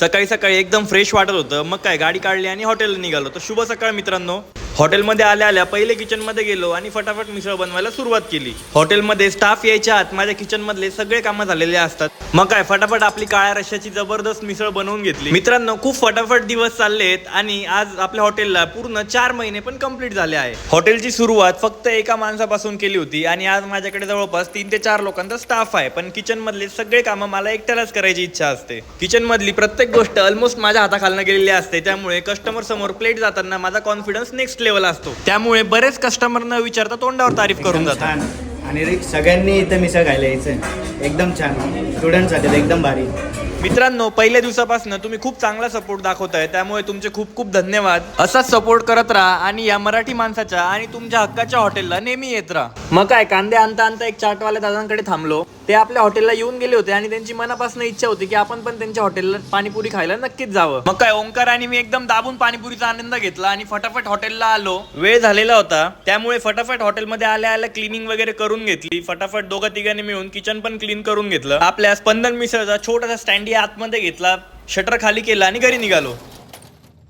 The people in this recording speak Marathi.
सकाळी सकाळी एकदम फ्रेश वाटत होतं. मग काय गाडी काढली आणि हॉटेलला निघालो. तर शुभ सकाळ मित्रांनो. हॉटेलमध्ये आल्या आल्या पहिले किचनमध्ये गेलो आणि फटाफट मिसळ बनवायला सुरुवात केली. हॉटेलमध्ये स्टाफ यायच्या आत माझ्या किचनमधले सगळे कामं झालेले असतात. मग काय फटाफट आपली काळ्या रश्याची जबरदस्त मिसळ बनवून घेतली. मित्रांनो खूप फटाफट दिवस चाललेत आणि आज आपल्या हॉटेलला पूर्ण चार महिने पण कंप्लीट झाले आहे. हॉटेलची सुरुवात फक्त एका माणसापासून केली होती आणि आज माझ्याकडे जवळपास तीन ते चार लोकांचा स्टाफ आहे. पण किचनमधले सगळे कामं मला एकट्यालाच करायची इच्छा असते. किचनमधली प्रत्येक गोष्ट ऑलमोस्ट माझ्या हाताखालनं गेलेली असते. त्यामुळे कस्टमर समोर प्लेट जाताना माझा कॉन्फिडन्स नेक्स्ट लेवल असतो. त्यामुळे बरेच कस्टमर न विचारता तोंडावर तारीफ करून एकदम जातात. छान. आणि सगळ्यांनी इथं मिसळ खायला यायचं एकदम छान. स्टुडंटसाठी तर एकदम भारी. मित्रांनो पहिल्या दिवसापासून तुम्ही खूप चांगला सपोर्ट दाखवताय. त्यामुळे तुमचे खूप खूप धन्यवाद. असाच सपोर्ट करत राहा आणि या मराठी माणसाच्या आणि तुमच्या हक्काच्या हॉटेलला नेहमी येत राहा. मग काय कांदे आणता आणता एक चाटवाल्या दादांकडे थांबलो. ते आपल्या हॉटेलला येऊन गेले होते आणि त्यांची मनापासून इच्छा होती की आपण पण त्यांच्या हॉटेलला पाणीपुरी खायला नक्कीच जावं. मग काय ओंकार आणि मी एकदम दाबून पाणीपुरीचा आनंद घेतला आणि फटाफट हॉटेलला आलो. वेळ झालेला होता. त्यामुळे फटाफट हॉटेलमध्ये आल्या आल्या क्लिनिंग वगैरे करून घेतली. फटाफट दोघं तिघांनी मिळून किचन पण क्लीन करून घेतलं. आपल्या स्पंदन मिसळचा छोटासा स्टँड आतमध्ये घेतला शटर खाली केला आणि घरी निघालो.